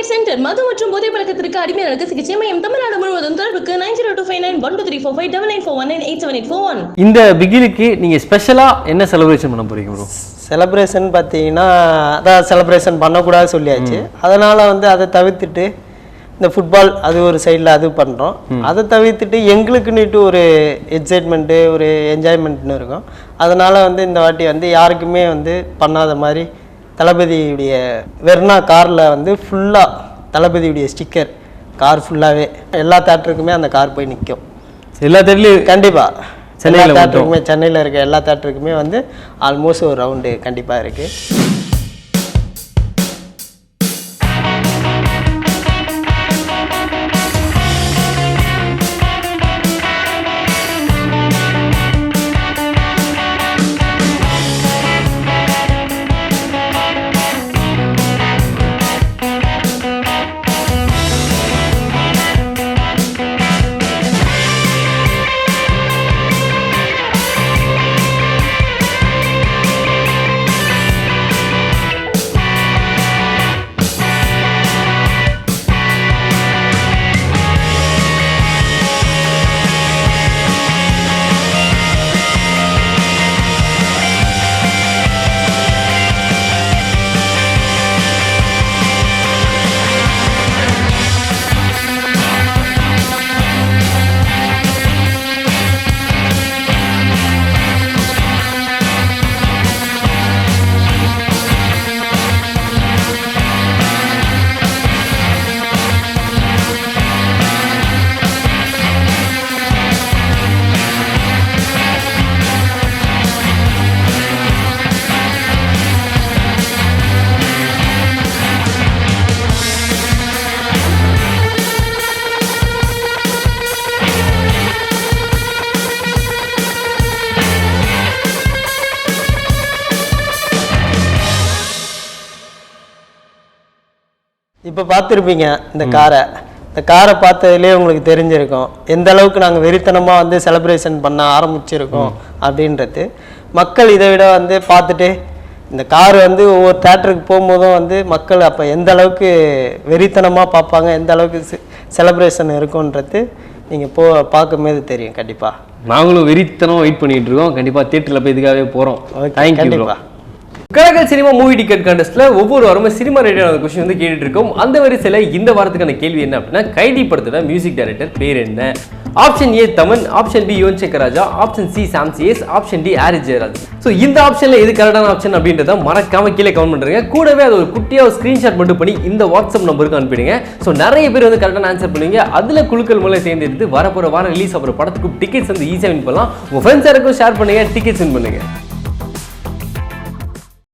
Care centre மது மற்றும் போதை பழக்கத்திற்கு அடிமையாளருக்கு சிகிச்சை மையம் தமிழ்நாடு முழுவதும் தொடர்புக்கு nine zero two five nine one two three four five double nine four one nine eight seven eight four one இந்த பிகிலுக்கு நீங்க ஸ்பெஷலா என்ன செலிப்ரேஷன் பண்ண போறீங்க ப்ரோ செலப்ரேஷன் பார்த்தீங்கன்னா அதான் செலப்ரேஷன் பண்ணக்கூடாது சொல்லியாச்சு. அதனால் வந்து அதை தவிர்த்துட்டு இந்த ஃபுட்பால் அது ஒரு சைடில் அது பண்ணுறோம் அதை தவிர்த்துட்டு எங்களுக்குன்னுட்டு ஒரு எக்ஸைட்மெண்ட்டு ஒரு என்ஜாய்மெண்ட்னு இருக்கும். அதனால் வந்து இந்த வாட்டி வந்து யாருக்குமே வந்து பண்ணாத மாதிரி தளபதியுடைய வெர்னா காரில் வந்து ஃபுல்லாக தளபதியுடைய ஸ்டிக்கர் கார் ஃபுல்லாகவே எல்லா தேட்டருக்குமே அந்த கார் போய் நிற்கும் எல்லா தெருலையும் கண்டிப்பாக சென்னையில. தேட்டருக்குமே சென்னையில் இருக்க எல்லா தேட்டருக்குமே வந்து ஆல்மோஸ்ட் ஒரு ரவுண்டு கண்டிப்பாக இருக்குது இப்போ பார்த்துருப்பீங்க இந்த காரை. இந்த காரை பார்த்ததுலேயே உங்களுக்கு தெரிஞ்சிருக்கும். எந்த அளவுக்கு நாங்கள் வெறித்தனமாக வந்து செலிப்ரேஷன் பண்ண ஆரம்பிச்சிருக்கோம் அப்படின்றது. மக்கள் இதை விட வந்து பார்த்துட்டு இந்த கார் வந்து ஒவ்வொரு தேட்டருக்கு போகும்போதும் வந்து மக்கள் அப்போ எந்த அளவுக்கு வெறித்தனமாக பார்ப்பாங்க எந்த அளவுக்கு செலிப்ரேஷன் இருக்குன்றது நீங்கள் போ பார்க்கும்போது தெரியும் கண்டிப்பாக நாங்களும் வெறித்தனம் வெயிட் பண்ணிட்டு இருக்கோம். கண்டிப்பா தியேட்டர்ல போய் இதுக்காகவே போறோம். Okay, கலகல் சினிமா மூவி டிக்கெட் கண்டஸ்ட்ல ஒவ்வொரு வாரமும் சினிமா ரிலேட்டடான கொஸ்டின் வந்து கேட்டுட்டு இருக்கோம். அந்த வரிசையில இந்த வாரத்துக்கான கேள்வி என்ன அப்படின்னா கைதி படத்தோட மியூசிக் டைரக்டர் பேர் என்ன? Option A Thaman option B Yuvan Shankar Raja option C Sam CS option D Harris Jayaraj. So இந்த ஆப்ஷன்ல எது கரெக்டான ஆப்ஷன் அப்படின்றத மறக்காம கீழே கமெண்ட் பண்ணுங்க. கூடவே அது ஒரு குட்டியாக ஒரு ஸ்க்ரீன்ஷாட் மட்டும் பண்ணி இந்த வாட்ஸ்அப் நம்பருக்கு அனுப்பிடுங்க. ஸோ நிறைய பேர் வந்து கரெக்டான ஆன்சர் பண்ணுவீங்க. அதில் குழுக்கள் மூலம் சேர்ந்து எடுத்து வரப்போகிற வாரம் ரிலீஸ் ஆகிற படத்துக்கு டிக்கெட்ஸ் வந்து ஈஸியாக வின் பண்ணலாம். உங்கள் ஃப்ரெண்ட்ஸ் யாருக்கும் ஷேர் பண்ணுங்க டிக்கெட்ஸ் வின் பண்ணுங்க.